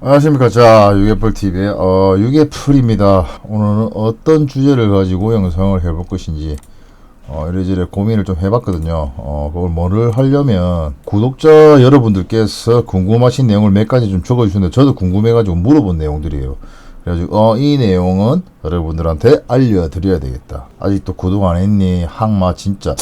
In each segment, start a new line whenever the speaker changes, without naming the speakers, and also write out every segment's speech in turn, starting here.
안녕하십니까. 자, 유개풀TV의, 어, 유개풀입니다. 오늘은 어떤 주제를 가지고 영상을 해볼 것인지, 어, 이래저래 고민을 좀 해봤거든요. 어, 그걸 뭐를 하려면, 구독자 여러분들께서 궁금하신 내용을 몇 가지 좀 적어주셨는데, 저도 궁금해가지고 물어본 내용들이에요. 그래가지고, 어, 이 내용은 여러분들한테 알려드려야 되겠다. 아직도 구독 안 했니? 항마, 진짜.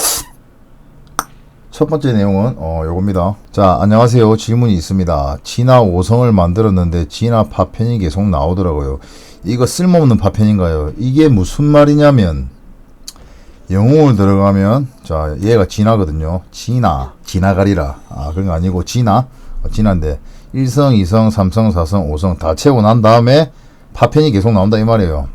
첫 번째 내용은 어 요겁니다. 자 안녕하세요. 질문이 있습니다. 진화 5성을 만들었는데 진화 파편이 계속 나오더라고요. 이거 쓸모없는 파편인가요? 이게 무슨 말이냐면 영웅을 들어가면 자 얘가 진화거든요. 진화 진화가리라 아 그런 거 아니고 진화 어, 진화인데 1성, 2성, 3성, 4성, 5성 다 채우고 난 다음에 파편이 계속 나온다 이 말이에요.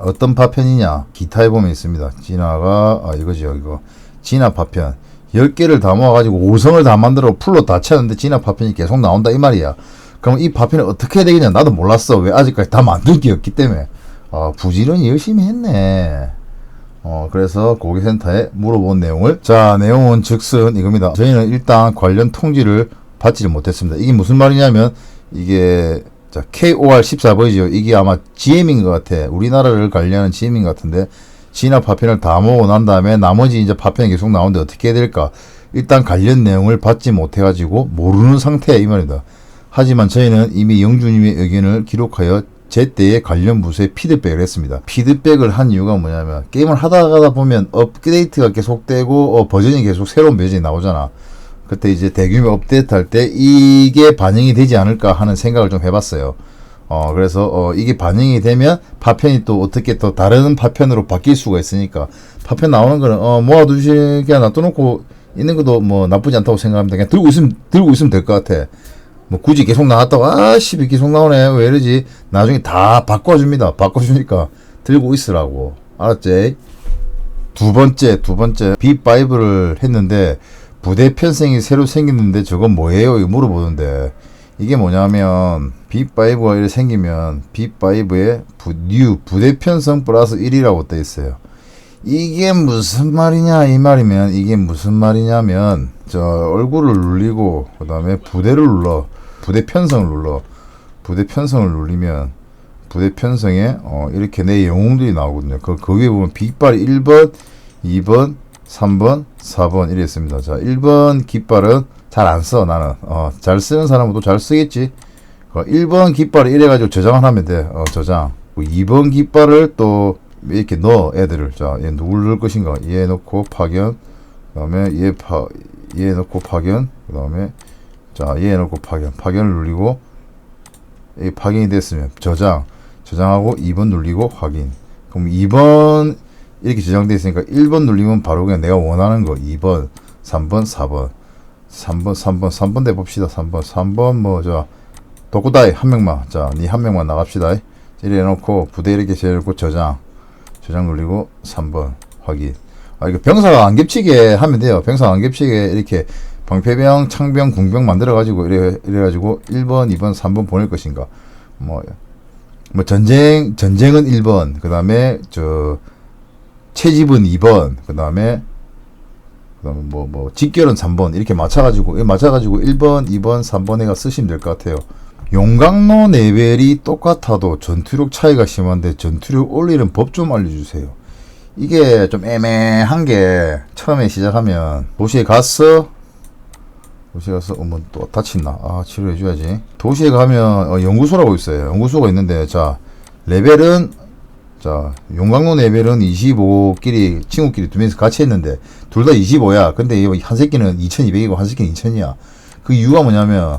어떤 파편이냐 기타에 보면 있습니다. 진화가 아 이거죠 이거 진화 파편 10개를 다 모아가지고 5성을 다 만들어 풀로 다 채웠는데 진화 파편이 계속 나온다 이 말이야. 그럼 이 파편을 어떻게 해야 되겠냐 나도 몰랐어. 왜 아직까지 다 만든 게 없기 때문에. 아 부지런히 열심히 했네. 어 그래서 고객센터에 물어본 내용을 자 내용은 즉슨 이겁니다. 저희는 일단 관련 통지를 받지를 못했습니다. 이게 무슨 말이냐면 이게 자 KOR14 보이죠? 이게 아마 GM인 것 같아. 우리나라를 관리하는 GM인 것 같은데 진화 파편을 다 모으고 난 다음에 나머지 이제 파편이 계속 나오는데 어떻게 해야 될까? 일단 관련 내용을 받지 못해가지고 모르는 상태야 이 말이다. 하지만 저희는 이미 영주님의 의견을 기록하여 제때에 관련 부서에 피드백을 했습니다. 피드백을 한 이유가 뭐냐면 게임을 하다 가다 보면 업데이트가 계속되고 어, 버전이 계속 새로운 버전이 나오잖아. 그때 이제 대규모 업데이트 할 때 이게 반영이 되지 않을까 하는 생각을 좀 해봤어요. 어, 그래서, 어, 이게 반영이 되면 파편이 또 어떻게 또 다른 파편으로 바뀔 수가 있으니까 파편 나오는 거는, 어, 모아두시, 그냥 놔둬놓고 있는 것도 뭐 나쁘지 않다고 생각합니다. 그냥 들고 있으면, 들고 있으면 될 것 같아. 뭐 굳이 계속 나왔다고, 아, 씨, 계속 나오네. 왜 이러지? 나중에 다 바꿔줍니다. 바꿔주니까 들고 있으라고. 알았지? 두 번째, 두 번째, B5를 했는데, 부대 편성이 새로 생겼는데 저건 뭐예요? 물어보는데, 이게 뭐냐면 B5가 이렇게 생기면 B5에 부, 뉴 부대 편성 플러스 1이라고 떠 있어요. 이게 무슨 말이냐 이 말이면 이게 무슨 말이냐면 저 얼굴을 눌리고 그 다음에 부대를 눌러 부대 편성을 눌러 부대 편성을 눌리면 부대 편성에 어 이렇게 내 영웅들이 나오거든요. 그 거기에 보면 깃발이 1번, 2번, 3번, 4번 이랬습니다. 자 1번 깃발은 잘 안 써 나는. 어, 잘 쓰는 사람은 또 잘 쓰겠지. 어, 1번 깃발을 이래가지고 저장을 하면 돼. 어, 저장. 2번 깃발을 또 이렇게 넣어 애들을. 자 얘 누굴 넣을 것인가. 얘 넣고 파견. 그 다음에 얘 파 얘 넣고 파견. 그 다음에 자 얘 넣고 파견. 파견을 눌리고 이 파견이 됐으면 저장. 저장하고 2번 눌리고 확인. 그럼 2번 이렇게 저장되어 있으니까 1번 눌리면 바로 그냥 내가 원하는 거. 2번 3번 4번 3번 3번 3번 대 봅시다. 3번 3번 뭐저 도쿠다이 한 명만. 자 니 한 명만 나갑시다. 이래 놓고 부대 이렇게 재놓고 저장. 저장 눌리고 3번 확인. 아 이거 병사가 안 겹치게 하면 돼요. 병사가 안 겹치게 이렇게 방패병 창병 궁병 만들어 가지고 이래 이래 가지고 1번 2번 3번 보낼 것인가. 뭐 뭐 전쟁 전쟁은 1번. 그 다음에 저 채집은 2번. 그 다음에 그다음에 뭐, 뭐, 직결은 3번, 이렇게 맞춰가지고, 맞춰가지고 1번, 2번, 3번 해가 쓰시면 될 것 같아요. 용광로 레벨이 똑같아도 전투력 차이가 심한데 전투력 올리는 법 좀 알려주세요. 이게 좀 애매한 게 처음에 시작하면 도시에 갔어? 도시에 가서 어머 또 다친다. 아 치료해줘야지. 도시에 가면 어, 연구소라고 있어요. 연구소가 있는데 자 레벨은 자, 용광로 레벨은 25끼리, 친구끼리 두 명이서 같이 했는데, 둘 다 25야. 근데 한 새끼는 2200이고 한 새끼는 2000이야. 그 이유가 뭐냐면,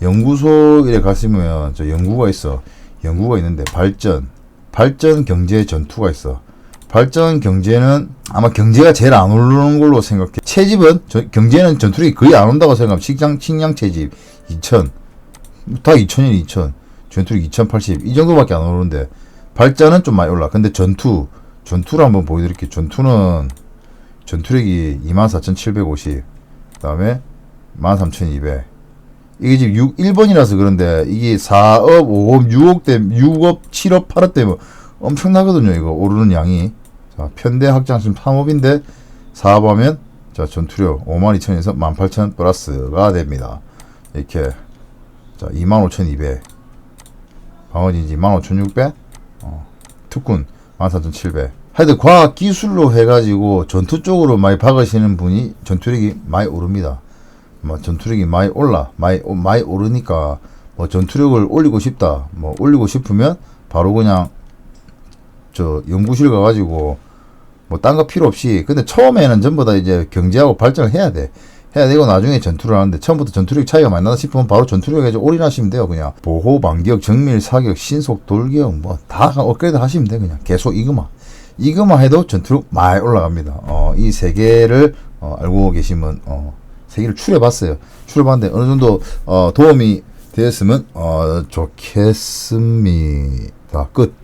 연구소에 갔으면, 저 연구가 있어. 연구가 있는데, 발전. 발전 경제 전투가 있어. 발전 경제는 아마 경제가 제일 안 오르는 걸로 생각해. 채집은, 저, 경제는 전투력이 거의 안 온다고 생각하면, 식량, 식량 채집 2000. 다 2000이니 2000. 전투력 2080. 이 정도밖에 안 오르는데, 발전은 좀 많이 올라. 근데 전투, 전투를 한번 보여드릴게요. 전투는 전투력이 24,750. 그 다음에 13,200. 이게 지금 6, 1번이라서 그런데 이게 4업, 5업, 6억 대 6업, 7업, 8업 되면 엄청나거든요. 이거 오르는 양이. 자, 편대 확장 지금 3업인데 4업 하면 자, 전투력 52,000에서 18,000 플러스가 됩니다. 이렇게 자 25,200 방어진지 15,600 어, 특군 14,700 하여튼 과학 기술로 해가지고 전투 쪽으로 많이 박으시는 분이 전투력이 많이 오릅니다. 뭐 전투력이 많이 올라 많이 오- 많이 오르니까 뭐 전투력을 올리고 싶다. 뭐 올리고 싶으면 바로 그냥 저 연구실 가가지고 뭐 딴 거 필요 없이. 근데 처음에는 전부 다 이제 경제하고 발전을 해야 돼 해야 되고 나중에 전투를 하는데 처음부터 전투력 차이가 많이 나다 싶으면 바로 전투력에 좀 올인하시면 돼요 그냥. 보호 반격 정밀 사격 신속 돌격 뭐 다 업그레이드 하시면 돼 그냥. 계속 이거만 이거만 해도 전투력 많이 올라갑니다. 어, 이 세 개를 어, 알고 계시면 어, 세 개를 추려봤어요. 추려봤는데 어느 정도 어, 도움이 되었으면 어, 좋겠습니다. 끝